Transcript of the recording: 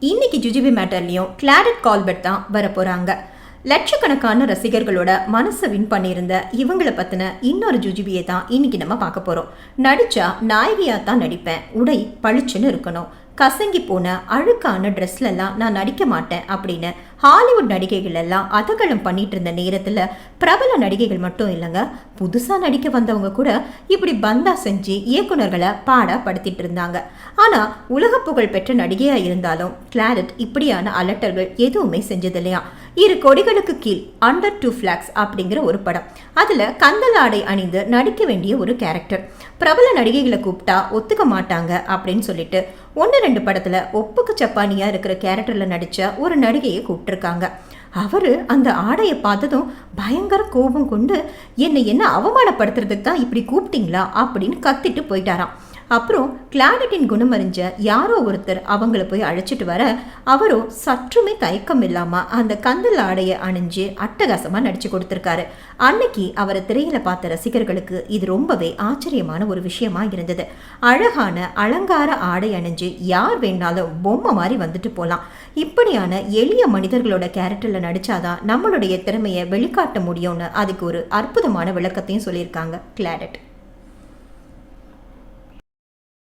இன்னைக்கு ஜுஜிபி மேட்டர்லேயும் கிளாரட் கால்பெட் தான் வர போகிறாங்க லட்சக்கணக்கான ரசிகர்களோட மனசை வின் பண்ணியிருந்த இவங்கள பற்றின இன்னொரு ஜுஜிபியை தான் இன்னைக்கு நம்ம பார்க்க போகிறோம் நடித்தா நாயகியாக தான் நடிப்பேன். உடை பளிச்சுன்னு இருக்கணும். கசங்கி போன அழுக்கான ட்ரெஸ்லலாம் நான் நடிக்க மாட்டேன் அப்படின்னு ஹாலிவுட் நடிகைகள் எல்லாம் அதகலம் பண்ணிட்டு இருந்த நேரத்தில் பிரபல நடிகைகள் மட்டும் இல்லைங்க புதுசாக நடிக்க வந்தவங்க கூட இப்படி பந்தா செஞ்சு இயக்குனர்களை பாடப்படுத்திட்டு இருந்தாங்க. ஆனால் உலக புகழ் பெற்ற நடிகையாக இருந்தாலும் கிளாரட் இப்படியான அலட்டல்கள் எதுவுமே செஞ்சது இல்லையா இரு கொடிகளுக்கு கீழ் அண்டர் டூ ஃபிளாக்ஸ் அப்படிங்கிற ஒரு படம். அதில் கந்தல் ஆடை அணிந்து நடிக்க வேண்டிய ஒரு கேரக்டர் பிரபல நடிகைகளை கூப்பிட்டா ஒத்துக்க மாட்டாங்க அப்படின்னு சொல்லிட்டு ஒன்று ரெண்டு படத்தில் ஒப்புக்கு சப்பானியாக இருக்கிற கேரக்டரில் நடித்த ஒரு நடிகையை கூப்பிட்டுருக்காங்க. அவர் அந்த ஆடையை பார்த்ததும் பயங்கர கோபம் கொண்டு என்னை என்ன அவமானப்படுத்துறதுக்கு தான் இப்படி கூப்பிட்டீங்களா? அப்படின்னு கத்திட்டு போயிட்டாராம். அப்புறம் கிளாரிட்டின் குணம் அறிஞ்ச யாரோ ஒருத்தர் அவங்கள போய் அழைச்சிட்டு வர அவரும் சற்றுமே தயக்கம் இல்லாமல் அந்த கந்தல் ஆடையை அணிஞ்சு அட்டகாசமாக நடிச்சு கொடுத்துருக்காரு. அன்னைக்கு அவரை திரையில பார்த்த ரசிகர்களுக்கு இது ரொம்பவே ஆச்சரியமான ஒரு விஷயமா இருந்தது. அழகான அலங்கார ஆடை அணிஞ்சு யார் வேணாலும் பொம்மை மாதிரி வந்துட்டு போகலாம் இப்படியான எளிய மனிதர்களோட கேரக்டரில் நடிச்சாதான் நம்மளுடைய திறமையை வெளிக்காட்ட முடியும்னு அதுக்கு ஒரு அற்புதமான விளக்கத்தையும் சொல்லியிருக்காங்க கிளாடட்